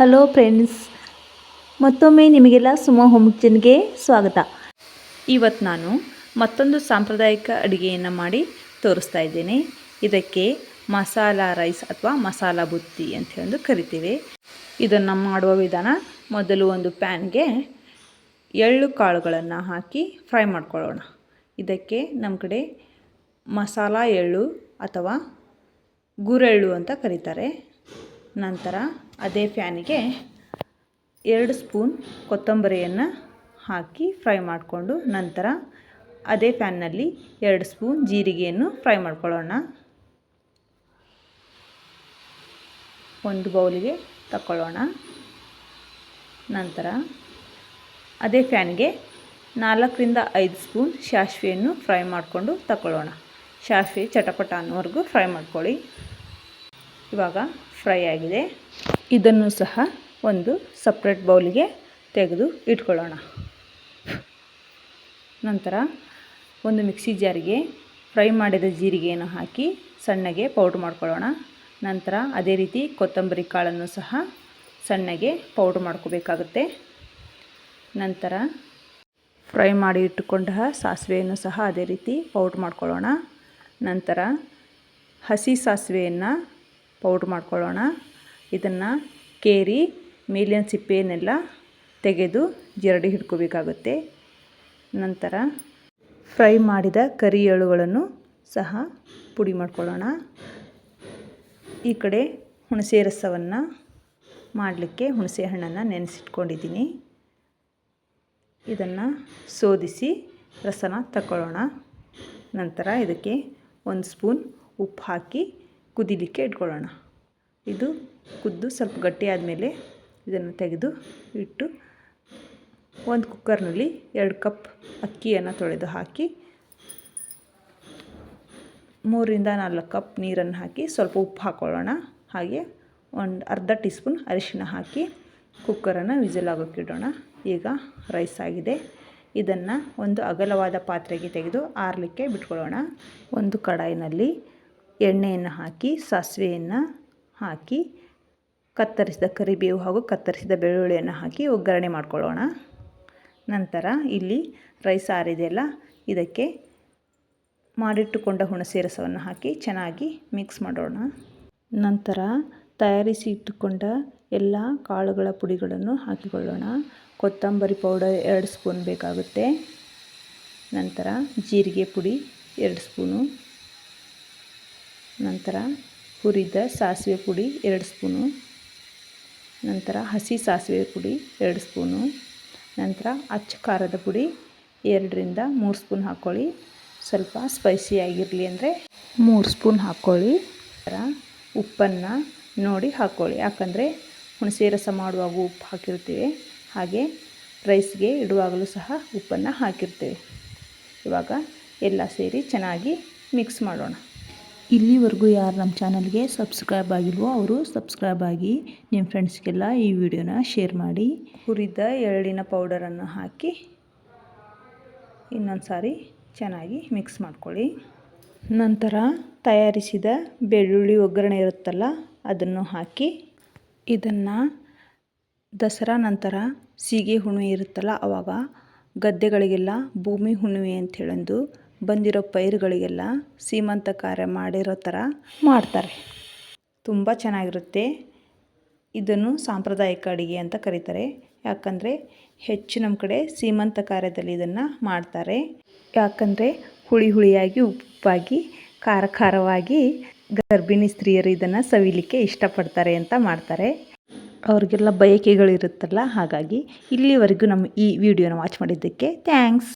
Hello friends, ಮತ್ತೊಮ್ಮೆ ನಿಮಗೆಲ್ಲ ಸುಮ home ಸ್ವಾಗತ. ಇವತ್ತು ನಾನು ಮತ್ತೊಂದು ಸಾಂಪ್ರದಾಯಿಕ ಅಡುಗೆಯನ್ನು ಮಾಡಿ ತೋರಿಸ್ತಾ ಇದ್ದೇನೆ. ಇದಕ್ಕೆ ಮಸಾಲ ರೈಸ್ ಅಥವಾ ಮಸಾಲ ಬುತ್ತಿ ಅಂತ ಹೇಳಿ ಕರಿತೀವಿ. ಇದನ್ನು ಮಾಡುವ ವಿಧಾನ ಮೊದಲು ಒಂದು ಪ್ಯಾನ್ಗೆ ಎಳ್ಳು ಕಾಳುಗಳನ್ನು ಹಾಕಿ ಫ್ರೈ ಮಾಡ್ಕೊಳ್ಳೋಣ. ಇದಕ್ಕೆ ನಮ್ಮ ಕಡೆ ಮಸಾಲ ಎಳ್ಳು ಅಥವಾ ಗುರೆಳ್ಳು ಅಂತ ಕರೀತಾರೆ. ನಂತರ ಅದೇ ಫ್ಯಾನಿಗೆ ಎರಡು ಸ್ಪೂನ್ ಕೊತ್ತಂಬರಿಯನ್ನು ಹಾಕಿ ಫ್ರೈ ಮಾಡಿಕೊಂಡು ನಂತರ ಅದೇ ಫ್ಯಾನ್ನಲ್ಲಿ ಎರಡು ಸ್ಪೂನ್ ಜೀರಿಗೆಯನ್ನು ಫ್ರೈ ಮಾಡ್ಕೊಳ್ಳೋಣ. ಒಂದು ಬೌಲಿಗೆ ತಗೊಳ್ಳೋಣ ನಂತರ ಅದೇ ಫ್ಯಾನ್ಗೆ ನಾಲ್ಕರಿಂದ ಐದು ಸ್ಪೂನ್ ಸಾಸಿವೆಯನ್ನು ಫ್ರೈ ಮಾಡಿಕೊಂಡು ತಗೊಳ್ಳೋಣ ಸಾಸಿವೆ ಚಟಪಟ ಅನ್ನೋವರೆಗೂ ಫ್ರೈ ಮಾಡ್ಕೊಳ್ಳಿ. ಇವಾಗ ಫ್ರೈ ಆಗಿದೆ. ಇದನ್ನು ಸಹ ಒಂದು ಸಪ್ರೇಟ್ ಬೌಲಿಗೆ ತೆಗೆದು ಇಟ್ಕೊಳ್ಳೋಣ. ನಂತರ ಒಂದು ಮಿಕ್ಸಿ ಜಾರಿಗೆ ಫ್ರೈ ಮಾಡಿದ ಜೀರಿಗೆಯನ್ನು ಹಾಕಿ ಸಣ್ಣಗೆ ಪೌಡ್ರ್ ಮಾಡ್ಕೊಳ್ಳೋಣ. ನಂತರ ಅದೇ ರೀತಿ ಕೊತ್ತಂಬರಿ ಕಾಳನ್ನು ಸಹ ಸಣ್ಣಗೆ ಪೌಡ್ರ್ ಮಾಡ್ಕೋಬೇಕಾಗುತ್ತೆ. ನಂತರ ಫ್ರೈ ಮಾಡಿ ಇಟ್ಟುಕೊಂಡ ಸಾಸಿವೆಯನ್ನು ಸಹ ಅದೇ ರೀತಿ ಪೌಡ್ರ್ ಮಾಡ್ಕೊಳ್ಳೋಣ. ನಂತರ ಹಸಿ ಸಾಸಿವೆಯನ್ನು ಪೌಡ್ರ್ ಮಾಡ್ಕೊಳ್ಳೋಣ. ಇದನ್ನು ಕೇರಿ, ಮೇಲಿನ ಸಿಪ್ಪೆಯನ್ನೆಲ್ಲ ತೆಗೆದು ಜರಡಿ ಹಿಡ್ಕೋಬೇಕಾಗುತ್ತೆ. ನಂತರ ಫ್ರೈ ಮಾಡಿದ ಕರಿ ಎಳುಗಳನ್ನು ಸಹ ಪುಡಿ ಮಾಡ್ಕೊಳ್ಳೋಣ. ಈ ಕಡೆ ಹುಣಸೆ ರಸವನ್ನು ಮಾಡಲಿಕ್ಕೆ ಹುಣಸೆ ಹಣ್ಣನ್ನು ನೆನೆಸಿಟ್ಕೊಂಡಿದ್ದೀನಿ. ಇದನ್ನು ಸೋದಿಸಿ ರಸನ ತಗೊಳ್ಳೋಣ ನಂತರ ಇದಕ್ಕೆ ಒಂದು ಸ್ಪೂನ್ ಉಪ್ಪು ಹಾಕಿ ಕುದಿಲಿಕ್ಕೆ ಇಟ್ಕೊಳ್ಳೋಣ. ಇದು ಕುದ್ದು ಸ್ವಲ್ಪ ಗಟ್ಟಿ ಆದಮೇಲೆ ಇದನ್ನು ತೆಗೆದು ಇಟ್ಟು ಒಂದು ಕುಕ್ಕರ್ನಲ್ಲಿ ಎರಡು ಕಪ್ ಅಕ್ಕಿಯನ್ನು ತೊಳೆದು ಹಾಕಿ ಮೂರಿಂದ ನಾಲ್ಕು ಕಪ್ ನೀರನ್ನು ಹಾಕಿ, ಸ್ವಲ್ಪ ಉಪ್ಪು ಹಾಕ್ಕೊಳ್ಳೋಣ ಹಾಗೆ ಒಂದು ಅರ್ಧ ಟೀ ಸ್ಪೂನ್ ಅರಿಶಿಣ ಹಾಕಿ ಕುಕ್ಕರನ್ನು ವಿಜಲಾಗೋಕ್ಕಿಡೋಣ ಈಗ ರೈಸ್ ಆಗಿದೆ. ಇದನ್ನು ಒಂದು ಅಗಲವಾದ ಪಾತ್ರೆಗೆ ತೆಗೆದು ಆರಲಿಕ್ಕೆ ಬಿಟ್ಕೊಳ್ಳೋಣ. ಒಂದು ಕಡಾಯಿನಲ್ಲಿ ಎಣ್ಣೆಯನ್ನು ಹಾಕಿ, ಸಾಸಿವೆಯನ್ನು ಹಾಕಿ ಕತ್ತರಿಸಿದ ಕರಿಬೇವು ಹಾಗೂ ಕತ್ತರಿಸಿದ ಬೆಳ್ಳುಳ್ಳಿಯನ್ನು ಹಾಕಿ ಒಗ್ಗರಣೆ ಮಾಡ್ಕೊಳ್ಳೋಣ. ನಂತರ ಇಲ್ಲಿ ರೈಸ್ ಆರಿದೆಯಲ್ಲ ಇದಕ್ಕೆ ಮಾಡಿಟ್ಟುಕೊಂಡ ಹುಣಸೆ ರಸವನ್ನು ಹಾಕಿ ಚೆನ್ನಾಗಿ ಮಿಕ್ಸ್ ಮಾಡೋಣ. ನಂತರ ತಯಾರಿಸಿ ಇಟ್ಟುಕೊಂಡ ಎಲ್ಲ ಕಾಳುಗಳ ಪುಡಿಗಳನ್ನು ಹಾಕಿಕೊಳ್ಳೋಣ. ಕೊತ್ತಂಬರಿ ಪೌಡರ್ ಎರಡು ಸ್ಪೂನ್ ಬೇಕಾಗುತ್ತೆ. ನಂತರ ಜೀರಿಗೆ ಪುಡಿ ಎರಡು ಸ್ಪೂನು. ನಂತರ ಹುರಿದ ಸಾಸಿವೆ ಪುಡಿ ಎರಡು ಸ್ಪೂನು. ನಂತರ ಹಸಿ ಸಾಸಿವೆ ಪುಡಿ ಎರಡು ಸ್ಪೂನು. ನಂತರ ಅಚ್ಚ ಖಾರದ ಪುಡಿ ಎರಡರಿಂದ ಮೂರು ಸ್ಪೂನ್ ಹಾಕ್ಕೊಳ್ಳಿ. ಸ್ವಲ್ಪ ಸ್ಪೈಸಿಯಾಗಿರಲಿ ಅಂದರೆ ಮೂರು ಸ್ಪೂನ್ ಹಾಕ್ಕೊಳ್ಳಿ. ನಂತರ ಉಪ್ಪನ್ನು ನೋಡಿ ಹಾಕ್ಕೊಳ್ಳಿ. ಯಾಕಂದರೆ ಹುಣಸೆ ರಸ ಮಾಡುವಾಗ ಉಪ್ಪು ಹಾಕಿರ್ತೀವಿ. ಹಾಗೆ ರೈಸ್ಗೆ ಇಡುವಾಗಲೂ ಸಹ ಉಪ್ಪನ್ನು ಹಾಕಿರ್ತೀವಿ. ಇವಾಗ ಎಲ್ಲ ಸೇರಿ ಚೆನ್ನಾಗಿ ಮಿಕ್ಸ್ ಮಾಡೋಣ. ಇಲ್ಲಿವರೆಗೂ ಯಾರು ನಮ್ಮ ಚಾನಲ್ಗೆ ಸಬ್ಸ್ಕ್ರೈಬ್ ಆಗಿಲ್ವೋ ಅವರು ಸಬ್ಸ್ಕ್ರೈಬ್ ಆಗಿ ನಿಮ್ಮ ಫ್ರೆಂಡ್ಸ್ಗೆಲ್ಲ ಈ ವಿಡಿಯೋನ ಶೇರ್ ಮಾಡಿ. ಹುರಿದ ಎಳ್ಳಿನ ಪೌಡರನ್ನು ಹಾಕಿ ಇನ್ನೊಂದು ಸಾರಿ ಚೆನ್ನಾಗಿ ಮಿಕ್ಸ್ ಮಾಡ್ಕೊಳ್ಳಿ. ನಂತರ ತಯಾರಿಸಿದ ಬೆಳ್ಳುಳ್ಳಿ ಒಗ್ಗರಣೆ ಇರುತ್ತಲ್ಲ ಅದನ್ನು ಹಾಕಿ ಇದನ್ನು ದಸರಾ ನಂತರ ಸೀಗೆ ಹುಣ್ಣಿಮೆ ಇರುತ್ತಲ್ಲ ಆವಾಗ ಗದ್ದೆಗಳಿಗೆಲ್ಲ ಭೂಮಿ ಹುಣ್ಣಿಮೆ ಹೇಳಂದು ಬಂದಿರೋ ಪೈರುಗಳಿಗೆಲ್ಲ ಸೀಮಂತ ಕಾರ್ಯ ಮಾಡಿರೋ ಥರ ಮಾಡ್ತಾರೆ. ತುಂಬ ಚೆನ್ನಾಗಿರುತ್ತೆ. ಇದನ್ನು ಸಾಂಪ್ರದಾಯಿಕ ಅಡುಗೆ ಅಂತ ಕರೀತಾರೆ. ಯಾಕಂದರೆ ಹೆಚ್ಚು ನಮ್ಮ ಕಡೆ ಸೀಮಂತ ಕಾರ್ಯದಲ್ಲಿ ಇದನ್ನು ಮಾಡ್ತಾರೆ. ಯಾಕಂದರೆ ಹುಳಿ ಹುಳಿಯಾಗಿ, ಉಪ್ಪಾಗಿ ಖಾರ ಖಾರವಾಗಿ ಗರ್ಭಿಣಿ ಸ್ತ್ರೀಯರು ಇದನ್ನು ಸವಿಲಿಕ್ಕೆ ಇಷ್ಟಪಡ್ತಾರೆ ಅಂತ ಮಾಡ್ತಾರೆ. ಅವ್ರಿಗೆಲ್ಲ ಬಯಕೆಗಳಿರುತ್ತಲ್ಲ, ಹಾಗಾಗಿ ಇಲ್ಲಿವರೆಗೂ ನಮ್ಮ ಈ ವಿಡಿಯೋನ ವಾಚ್ ಮಾಡಿದ್ದಕ್ಕೆ ಥ್ಯಾಂಕ್ಸ್